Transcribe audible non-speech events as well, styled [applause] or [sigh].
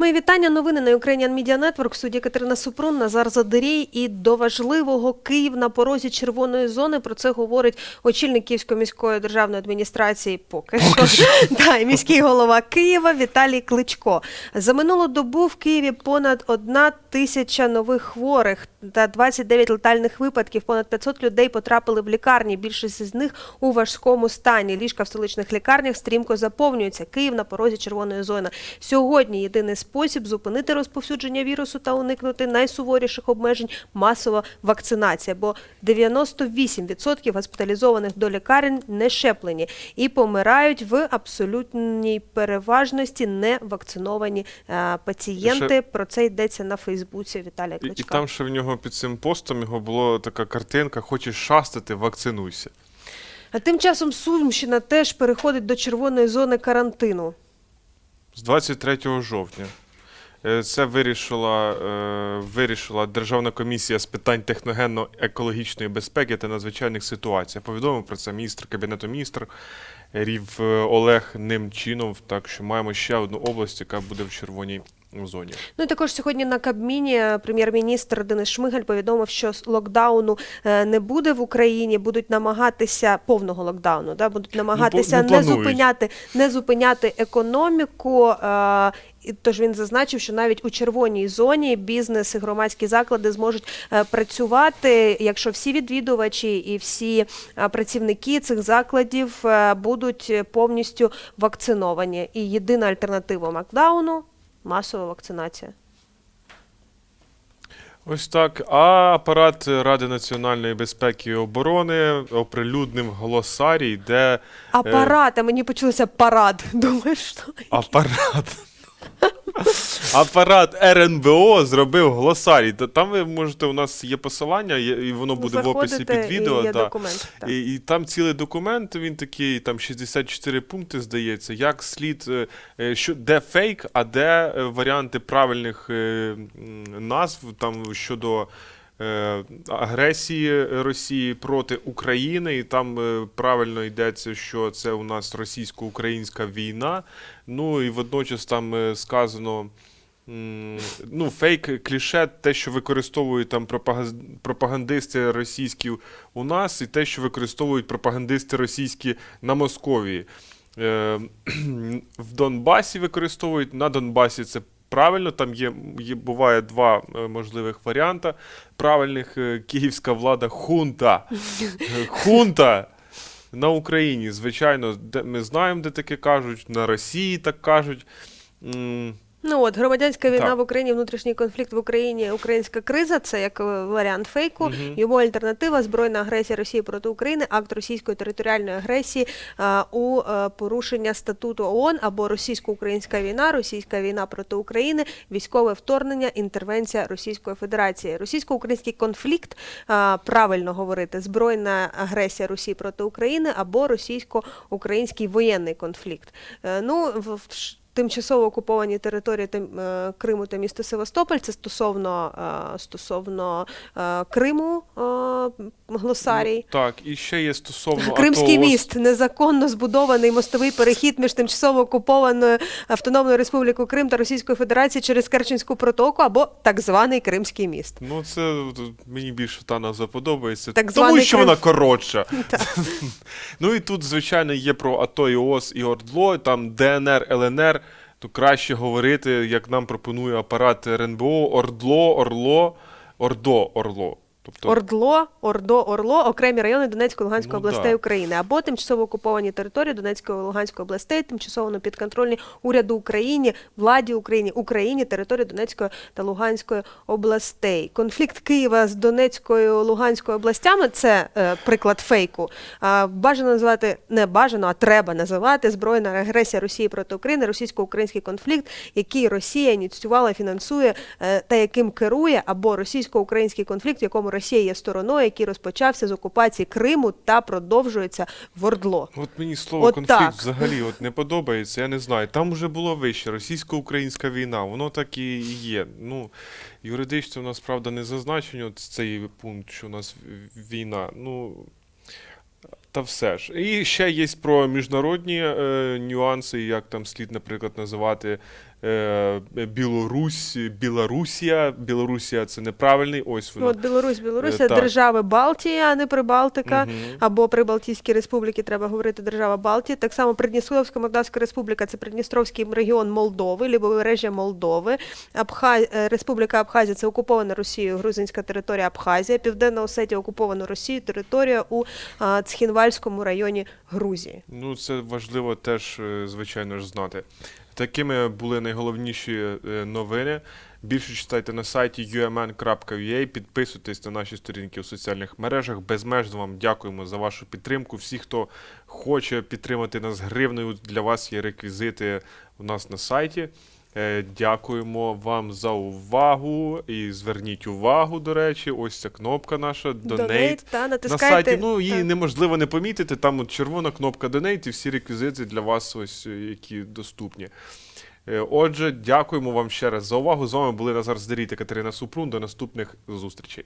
Мої вітання. Новини на Ukrainian Media Network. Студії Катерина Супрун, Назар Задирій. І до важливого Київ на порозі червоної зони. Про це говорить очільник Київської міської державної адміністрації. Поки що [laughs] да, і міський голова Києва Віталій Кличко. За минулу добу в Києві понад одна тисяча нових хворих та 29 летальних випадків. Понад 500 людей потрапили в лікарні. Більшість з них у важкому стані. Ліжка в столичних лікарнях стрімко заповнюються. Київ на порозі червоної зони. Сьогодні єдиний спосіб зупинити розповсюдження вірусу та уникнути найсуворіших обмежень масова вакцинація. Бо 98% госпіталізованих до лікарень не щеплені і помирають в абсолютній переважності невакциновані е, пацієнти. Ще- Про це йдеться на Фейсбуці Віталія І, і там ще в нього під цим постом його була така картинка: хочеш шастати, вакцинуйся. А тим часом Сумщина теж переходить до червоної зони карантину. З 23 жовтня. Е, Це вирішила, е, вирішила Державна комісія з питань техногенно-екологічної безпеки та надзвичайних ситуацій. Повідомив про це міністр Кабінету міністрів Рів е, Олег Немчинов. Так що маємо ще одну область, яка буде в червоній зоні. Ну і також сьогодні на Кабміні прем'єр-міністр Денис Шмигаль повідомив, що локдауну е, не буде в Україні. Будуть намагатися повного локдауну, да, будуть намагатися ну, не планують. зупиняти, не зупиняти економіку. Е, і Тож він зазначив, що навіть у червоній зоні бізнес і громадські заклади зможуть е, працювати, якщо всі відвідувачі і всі е, працівники цих закладів будуть повністю вакциновані. І єдина альтернатива макдауну масова вакцинація. Ось так. А апарат Ради національної безпеки і оборони оприлюднив глосарій, де Апарат, а мені почулося парад. [laughs] Думаєш, що? апарат. [laughs] Апарат РНБО зробив глосарій. Та Там ви можете, у нас є посилання, є- і воно буде в описі Заходите, під відео. і є та. документ. так. І, і там цілий документ, він такий, там 64 пункти, здається, як слід, е, е, що, де фейк, а де е, варіанти правильних е, м, назв там щодо агресії Росії проти України. І там е, правильно йдеться, що це у нас російсько-українська війна. Ну і водночас там е, сказано. Ну, фейк, кліше, те, що використовують там пропагандисти російські у нас, і те, що використовують пропагандисти російські на Московії. Е, [clears throat] в Донбасі використовують, на Донбасі це правильно, там є, є буває два е, можливих варіанти правильних. Е, Київська влада хунта. Е, Хунта. На Україні, звичайно, ми знаємо, де таке кажуть, на Росії так кажуть. Ну от громадянська війна Так. в Україні, внутрішній конфлікт в Україні, українська криза це як е, варіант фейку. Мгм. Йому альтернатива збройна агресія Росії проти України, акт російської територіальної агресії е, у е, порушення статуту ООН або російсько-українська війна, російська війна проти України, військове вторгнення, інтервенція Російської Федерації. Російсько-український конфлікт е, правильно говорити, збройна агресія Росії проти України або російсько-український воєнний конфлікт. Е, Ну в- Тимчасово окуповані території е, Криму та міста Севастополь. Це стосовно, е, стосовно е, Криму глосарій. ну, так, і ще є стосовно [laughs] Кримський АТО, міст незаконно збудований мостовий перехід між тимчасово окупованою Автономною Республікою Крим та Російською Федерацією через Керченську протоку або так званий Кримський міст. Ну, це мені більше та назва подобається. Так тому що Крим. вона коротша. [laughs] Ну і тут, звичайно, є про АТО і ООС і ОРДЛО, там ДНР, ЛНР. То краще говорити, як нам пропонує апарат РНБО, ОРДЛО, ОРЛО, ОРДО, ОРЛО. Тобто, Ордло, Ордо, Орло, окремі райони Донецької Луганської Ну, областей да. України або тимчасово окуповані території Донецької Луганської областей, тимчасово підконтрольні уряду України, владі України, Україні, території Донецької та Луганської областей. Конфлікт Києва з Донецькою Луганською областями це е, приклад фейку. А, бажано називати не бажано, а треба називати збройна агресія Росії проти України, російсько-український конфлікт, який Росія ініціювала, фінансує е, та яким керує, або російсько-український конфлікт, в якому Росія є стороною, який розпочався з окупації Криму та продовжується в Ордло. От мені слово От конфлікт так. взагалі от не подобається, я не знаю. Там вже було вище російсько-українська війна, воно так і є. Ну, юридично у нас, правда, не зазначено цей пункт, що у нас війна. Ну, та все ж. І ще є про міжнародні е, нюанси, як там слід, наприклад, називати е, Білорусь, Білорусія. Білорусія це неправильний. Ось Ну, воно. От Білорусь, Білорусь, Е, держави Балтії, а не Прибалтика. Мгм. Або Прибалтійські республіки, треба говорити держава Балтії. Так само Придністровська Молдавська Республіка це Придністровський регіон Молдови, лівобережжя Молдови. Абха... е, Республіка Абхазія це окупована Росією, грузинська територія Абхазія, Південна Осетія окупована Росією, територія у а, Цхінвальському районі Грузії. Ну, це важливо теж, е, звичайно ж, знати. Такими були найголовніші е, новини. Більше читайте на сайті umn.ua, підписуйтесь на наші сторінки у соціальних мережах. Безмежно вам дякуємо за вашу підтримку. Всі, хто хоче підтримати нас гривнею, для вас є реквізити у нас на сайті. Е, Дякуємо вам за увагу і зверніть увагу, до речі, ось ця кнопка наша Donate. На сайті, ну її так. неможливо не помітити. Там от червона кнопка Donate і всі реквізити для вас, ось е, які доступні. Е, Отже, дякуємо вам ще раз за увагу. З вами були Назар Здерій та Катерина Супрун. До наступних зустрічей.